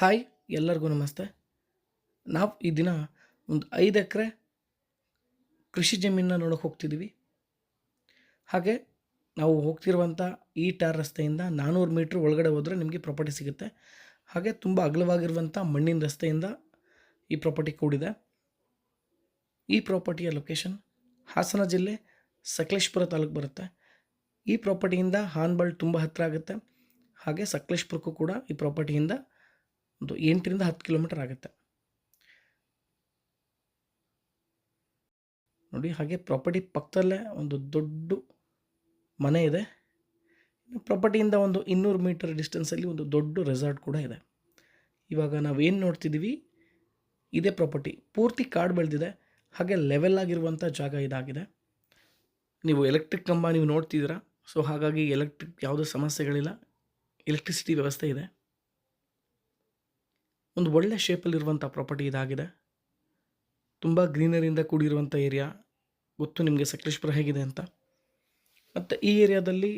Hi, ಎಲ್ಲರಿಗೂ ನಮಸ್ತೆ. ನಾವು ಈ ದಿನ ಒಂದು ಐದು ಎಕರೆ ಕೃಷಿ ಜಮೀನನ್ನ ನೋಡೋಕೆ ಹೋಗ್ತಿದ್ದೀವಿ ಹಾಗೆ ನಾವು ಹೋಗ್ತಿರುವಂಥ ಈ ಟಾರ್ ರಸ್ತೆಯಿಂದ ನಾನ್ನೂರು ಮೀಟ್ರ್ ಒಳಗಡೆ ಹೋದರೆ ನಿಮಗೆ ಪ್ರಾಪರ್ಟಿ ಸಿಗುತ್ತೆ. ಹಾಗೆ ತುಂಬ ಅಗಲವಾಗಿರುವಂಥ ಮಣ್ಣಿನ ರಸ್ತೆಯಿಂದ ಈ ಪ್ರಾಪರ್ಟಿ ಕೂಡಿದೆ. ಈ ಪ್ರಾಪರ್ಟಿಯ ಲೊಕೇಶನ್ ಹಾಸನ ಜಿಲ್ಲೆ ಸಕಲೇಶ್ಪುರ ತಾಲೂಕು ಬರುತ್ತೆ. ಈ ಪ್ರಾಪರ್ಟಿಯಿಂದ ಹಾನ್ಬಾಳ್ ತುಂಬ ಹತ್ತಿರ ಆಗುತ್ತೆ. ಹಾಗೆ ಸಕಲೇಶ್ಪುರಕ್ಕೂ ಕೂಡ ಈ ಪ್ರಾಪರ್ಟಿಯಿಂದ ಒಂದು ಎಂಟರಿಂದ ಹತ್ತು ಕಿಲೋಮೀಟರ್ ಆಗುತ್ತೆ. ನೋಡಿ, ಹಾಗೆ ಪ್ರಾಪರ್ಟಿ ಪಕ್ಕದಲ್ಲೇ ಒಂದು ದೊಡ್ಡ ಮನೆ ಇದೆ. ಪ್ರಾಪರ್ಟಿಯಿಂದ ಒಂದು ಇನ್ನೂರು ಮೀಟರ್ ಡಿಸ್ಟೆನ್ಸಲ್ಲಿ ಒಂದು ದೊಡ್ಡ ರೆಸಾರ್ಟ್ ಕೂಡ ಇದೆ. ಇವಾಗ ನಾವೇನು ನೋಡ್ತಿದ್ದೀವಿ ಇದೇ ಪ್ರಾಪರ್ಟಿ ಪೂರ್ತಿ ಕಾಡು ಬೆಳೆದಿದೆ. ಹಾಗೆ ಲೆವೆಲ್ ಆಗಿರುವಂಥ ಜಾಗ ಇದಾಗಿದೆ. ನೀವು ಎಲೆಕ್ಟ್ರಿಕ್ ಕಂಬ ನೀವು ನೋಡ್ತಿದ್ದೀರಾ? ಸೊ ಹಾಗಾಗಿ ಎಲೆಕ್ಟ್ರಿಕ್ ಯಾವುದೇ ಸಮಸ್ಯೆಗಳಿಲ್ಲ. ಎಲೆಕ್ಟ್ರಿಸಿಟಿ ವ್ಯವಸ್ಥೆ ಇದೆ. ಒಂದು ಒಳ್ಳೆ ಶೇಪಲ್ಲಿರುವಂಥ ಪ್ರಾಪರ್ಟಿ ಇದಾಗಿದೆ. ತುಂಬ ಗ್ರೀನರಿಯಿಂದ ಕೂಡಿರುವಂಥ ಏರಿಯಾ ಗೊತ್ತು ನಿಮಗೆ ಸಕಲೇಶ್ಪುರ ಹೇಗಿದೆ ಅಂತ. ಮತ್ತು ಈ ಏರಿಯಾದಲ್ಲಿ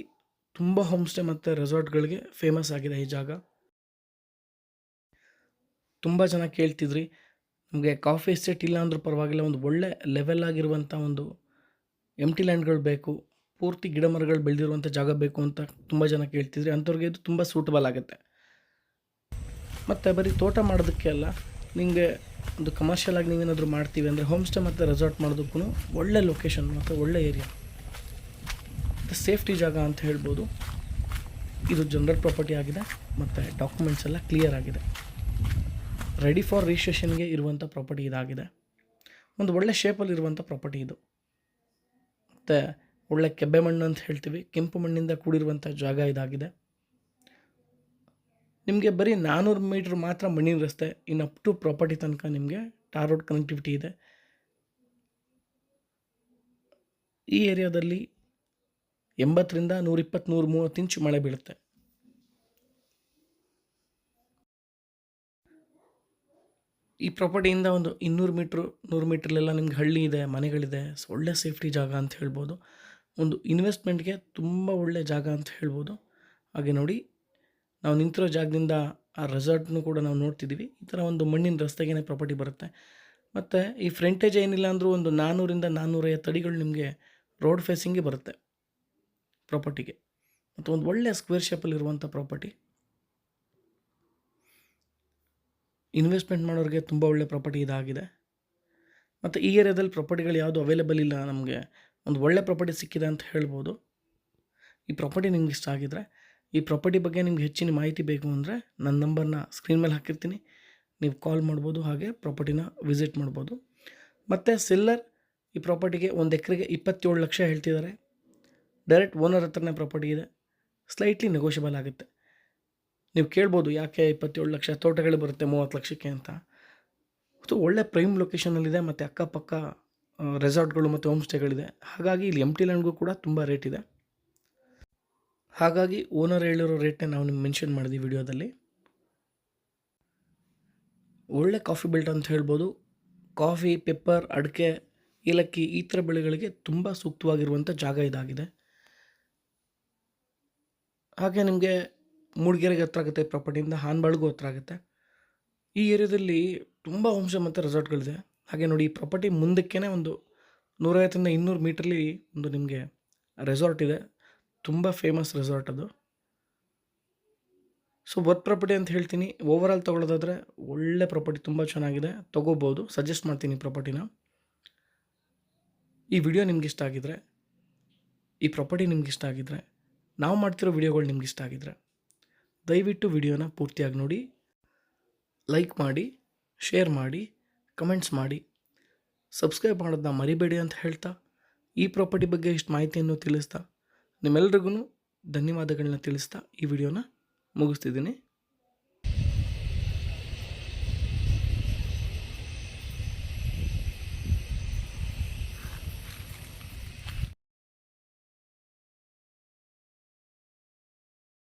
ತುಂಬ ಹೋಮ್ ಸ್ಟೇ ಮತ್ತು ರೆಸಾರ್ಟ್ಗಳಿಗೆ ಫೇಮಸ್ ಆಗಿದೆ ಈ ಜಾಗ. ತುಂಬ ಜನ ಕೇಳ್ತಿದ್ರಿ, ನಮಗೆ ಕಾಫಿ ಎಸ್ಟೇಟ್ ಇಲ್ಲ ಅಂದ್ರೂ ಪರವಾಗಿಲ್ಲ, ಒಂದು ಒಳ್ಳೆ ಲೆವೆಲ್ ಆಗಿರುವಂಥ ಒಂದು ಎಂಟಿ ಲ್ಯಾಂಡ್ಗಳು ಬೇಕು, ಪೂರ್ತಿ ಗಿಡ ಮರಗಳು ಬೆಳೆದಿರುವಂಥ ಜಾಗ ಬೇಕು ಅಂತ ತುಂಬ ಜನ ಕೇಳ್ತಿದ್ರಿ. ಅಂಥವ್ರಿಗೆ ಇದು ತುಂಬ ಸೂಟಬಲ್ ಆಗುತ್ತೆ. ಮತ್ತು ಬರೀ ತೋಟ ಮಾಡೋದಕ್ಕೆ ಅಲ್ಲ ನಿಮಗೆ ಒಂದು ಕಮರ್ಷಿಯಲ್ ಆಗಿ ನೀವೇನಾದರೂ ಮಾಡ್ತೀವಿ ಅಂದರೆ ಹೋಮ್ ಸ್ಟೇ ಮತ್ತು ರೆಸಾರ್ಟ್ ಮಾಡೋದಕ್ಕೂ ಒಳ್ಳೆ ಲೊಕೇಶನ್ ಮತ್ತು ಒಳ್ಳೆ ಏರಿಯಾ ಮತ್ತು ಸೇಫ್ಟಿ ಜಾಗ ಅಂತ ಹೇಳ್ಬೋದು. ಇದು ಜನರಲ್ ಪ್ರಾಪರ್ಟಿ ಆಗಿದೆ, ಮತ್ತು ಡಾಕ್ಯುಮೆಂಟ್ಸ್ ಎಲ್ಲ ಕ್ಲಿಯರ್ ಆಗಿದೆ. ರೆಡಿ ಫಾರ್ ರಿಜಿಸ್ಟ್ರೇಷನ್ಗೆ ಇರುವಂಥ ಪ್ರಾಪರ್ಟಿ ಇದಾಗಿದೆ. ಒಂದು ಒಳ್ಳೆ ಶೇಪಲ್ಲಿ ಇರುವಂಥ ಪ್ರಾಪರ್ಟಿ ಇದು. ಮತ್ತು ಒಳ್ಳೆ ಕೆಬ್ಬೆ ಮಣ್ಣು ಅಂತ ಹೇಳ್ತೀವಿ, ಕೆಂಪು ಮಣ್ಣಿಂದ ಕೂಡಿರುವಂಥ ಜಾಗ ಇದಾಗಿದೆ. ನಿಮಗೆ ಬರೀ ನಾನ್ನೂರು ಮೀಟ್ರ್ ಮಾತ್ರ ಮಣ್ಣಿನ ರಸ್ತೆ ಇನ್ನು ಅಪ್ ಟು ಪ್ರಾಪರ್ಟಿ ತನಕ ನಿಮಗೆ ಟಾರ್ ರೋಡ್ ಕನೆಕ್ಟಿವಿಟಿ ಇದೆ. ಈ ಏರಿಯಾದಲ್ಲಿ ಎಂಬತ್ತರಿಂದ ನೂರಿಪ್ಪತ್ತು ನೂರು ಮೂವತ್ತು ಇಂಚು ಮಳೆ ಬೀಳುತ್ತೆ. ಈ ಪ್ರಾಪರ್ಟಿಯಿಂದ ಒಂದು ಇನ್ನೂರು ಮೀಟ್ರು, ನೂರು ಮೀಟ್ರಲ್ಲೆಲ್ಲ ನಿಮ್ಗೆ ಹಳ್ಳಿ ಇದೆ, ಮನೆಗಳಿದೆ ಒಳ್ಳೆ ಸೇಫ್ಟಿ ಜಾಗ ಅಂತ ಹೇಳ್ಬೋದು. ಒಂದು ಇನ್ವೆಸ್ಟ್ಮೆಂಟ್ಗೆ ತುಂಬ ಒಳ್ಳೆ ಜಾಗ ಅಂತ ಹೇಳ್ಬೋದು. ಹಾಗೆ ನೋಡಿ ನಾವು ನಿಂತಿರೋ ಜಾಗದಿಂದ ಆ ರೆಸಾರ್ಟ್ನು ಕೂಡ ನಾವು ನೋಡ್ತಿದ್ದೀವಿ. ಈ ಥರ ಒಂದು ಮಣ್ಣಿನ ರಸ್ತೆಗೇ ಪ್ರಾಪರ್ಟಿ ಬರುತ್ತೆ. ಮತ್ತು ಈ ಫ್ರಂಟೇಜ್ ಏನಿಲ್ಲ ಅಂದರೂ ಒಂದು ನಾನ್ನೂರಿಂದ ನಾನ್ನೂರೈವತ್ತು ಅಡಿಗಳು ನಿಮಗೆ ರೋಡ್ ಫೇಸಿಂಗೇ ಬರುತ್ತೆ ಪ್ರಾಪರ್ಟಿಗೆ ಮತ್ತು ಒಂದು ಒಳ್ಳೆಯ ಸ್ಕ್ವೇರ್ ಶೇಪಲ್ಲಿರುವಂಥ ಪ್ರಾಪರ್ಟಿ ಇನ್ವೆಸ್ಟ್ಮೆಂಟ್ ಮಾಡೋರಿಗೆ ತುಂಬ ಒಳ್ಳೆ ಪ್ರಾಪರ್ಟಿ ಇದಾಗಿದೆ. ಮತ್ತು ಈ ಏರಿಯಾದಲ್ಲಿ ಪ್ರಾಪರ್ಟಿಗಳು ಯಾವುದು ಅವೈಲೇಬಲ್ ಇಲ್ಲ ನಮಗೆ. ಒಂದು ಒಳ್ಳೆ ಪ್ರಾಪರ್ಟಿ ಸಿಕ್ಕಿದೆ ಅಂತ ಹೇಳ್ಬೋದು. ಈ ಪ್ರಾಪರ್ಟಿ ನಿಮ್ಗೆ ಇಷ್ಟ ಆಗಿದ್ರೆ ಈ ಪ್ರಾಪರ್ಟಿ ಬಗ್ಗೆ ನಿಮ್ಗೆ ಹೆಚ್ಚಿನ ಮಾಹಿತಿ ಬೇಕು ಅಂದರೆ ನನ್ನ ನಂಬರ್ನ ಸ್ಕ್ರೀನ್ ಮೇಲೆ ಹಾಕಿರ್ತೀನಿ. ನೀವು ಕಾಲ್ ಮಾಡ್ಬೋದು ಹಾಗೆ ಪ್ರಾಪರ್ಟಿನ ವಿಸಿಟ್ ಮಾಡ್ಬೋದು. ಮತ್ತು ಸೆಲ್ಲರ್ ಈ ಪ್ರಾಪರ್ಟಿಗೆ ಒಂದು ಎಕರೆಗೆ ಇಪ್ಪತ್ತೇಳು ಲಕ್ಷ ಹೇಳ್ತಿದ್ದಾರೆ. ಡೈರೆಕ್ಟ್ ಓನರ್ ಹತ್ರನೇ ಪ್ರಾಪರ್ಟಿ ಇದೆ. ಸ್ಲೈಟ್ಲಿ ನೆಗೋಷಿಯಬಲ್ ಆಗುತ್ತೆ. ನೀವು ಕೇಳ್ಬೋದು ಯಾಕೆ ಇಪ್ಪತ್ತೇಳು ಲಕ್ಷ ತೋಟಗಳು ಬರುತ್ತೆ ಮೂವತ್ತು ಲಕ್ಷಕ್ಕೆ ಅಂತ. ಅದು ಒಳ್ಳೆ ಪ್ರೈಮ್ ಲೊಕೇಶನಲ್ಲಿದೆ ಮತ್ತು ಅಕ್ಕಪಕ್ಕ ರೆಸಾರ್ಟ್ಗಳು ಮತ್ತು ಹೋಮ್ ಸ್ಟೇಗಳಿದೆ ಹಾಗಾಗಿ ಇಲ್ಲಿ ಎಂ ಟಿ ಲ್ಯಾಂಡ್ಗೂ ಕೂಡ ತುಂಬ ರೇಟ್ ಇದೆ. ಹಾಗಾಗಿ ಓನರ್ ಹೇಳಿರೋ ರೇಟ್ನೇ ನಾವು ನಿಮ್ಗೆ ಮೆನ್ಷನ್ ಮಾಡಿದ್ವಿ ವಿಡಿಯೋದಲ್ಲಿ. ಒಳ್ಳೆ ಕಾಫಿ ಬೆಲ್ಟ್ ಅಂತ ಹೇಳ್ಬೋದು. ಕಾಫಿ ಪೆಪ್ಪರ್ ಅಡಿಕೆ, ಏಲಕ್ಕಿ ಈ ಥರ ಬೆಳೆಗಳಿಗೆ ತುಂಬ ಸೂಕ್ತವಾಗಿರುವಂಥ ಜಾಗ ಇದಾಗಿದೆ. ಹಾಗೆ ನಿಮಗೆ ಮೂಡಿಗೆರೆಗೆ ಹತ್ರ ಆಗುತ್ತೆ ಪ್ರಾಪರ್ಟಿಯಿಂದ ಹಾನ್ಬಾಳ್ಗೂ ಹತ್ರ ಆಗುತ್ತೆ. ಈ ಏರಿಯಾದಲ್ಲಿ ತುಂಬ ಹೋಮ್ಸ್ಟೇ ಮತ್ತು ರೆಸಾರ್ಟ್ಗಳಿದೆ ಹಾಗೆ ನೋಡಿ, ಈ ಪ್ರಾಪರ್ಟಿ ಮುಂದಕ್ಕೇ ಒಂದು ನೂರೈವತ್ತರಿಂದ ಇನ್ನೂರು ಮೀಟ್ರಲ್ಲಿ ಒಂದು ನಿಮಗೆ ರೆಸಾರ್ಟ್ ಇದೆ. ತುಂಬ ಫೇಮಸ್ ರೆಸಾರ್ಟ್ ಅದು. ಸೊ ವರ್ತ್ ಪ್ರಾಪರ್ಟಿ ಅಂತ ಹೇಳ್ತೀನಿ. ಓವರಾಲ್ ತೊಗೊಳೋದಾದರೆ ಒಳ್ಳೆ ಪ್ರಾಪರ್ಟಿ ತುಂಬ ಚೆನ್ನಾಗಿದೆ. ತೊಗೋಬೋದು. ಸಜೆಸ್ಟ್ ಮಾಡ್ತೀನಿ ಪ್ರಾಪರ್ಟಿನ ಈ ವಿಡಿಯೋ ನಿಮ್ಗೆ ಇಷ್ಟ ಆಗಿದ್ರೆ, ಈ ಪ್ರಾಪರ್ಟಿ ನಿಮ್ಗೆ ಇಷ್ಟ ಆಗಿದ್ರೆ, ನಾವು ಮಾಡ್ತಿರೋ ವಿಡಿಯೋಗಳು ನಿಮ್ಗೆ ಇಷ್ಟ ಆಗಿದ್ರೆ, ದಯವಿಟ್ಟು ವಿಡಿಯೋನ ಪೂರ್ತಿಯಾಗಿ ನೋಡಿ ಲೈಕ್ ಮಾಡಿ ಶೇರ್ ಮಾಡಿ ಕಮೆಂಟ್ಸ್ ಮಾಡಿ. ಸಬ್ಸ್ಕ್ರೈಬ್ ಮಾಡೋದನ್ನ ಮರಿಬೇಡಿ ಅಂತ ಹೇಳ್ತಾ, ಈ ಪ್ರಾಪರ್ಟಿ ಬಗ್ಗೆ ಇಷ್ಟು ಮಾಹಿತಿಯನ್ನು ತಿಳಿಸ್ತಾ ನಿಮ್ಮೆಲ್ರಿಗೂ ಧನ್ಯವಾದಗಳನ್ನ ತಿಳಿಸ್ತಾ ಈ ವಿಡಿಯೋನ ಮುಗಿಸ್ತಿದ್ದೀನಿ.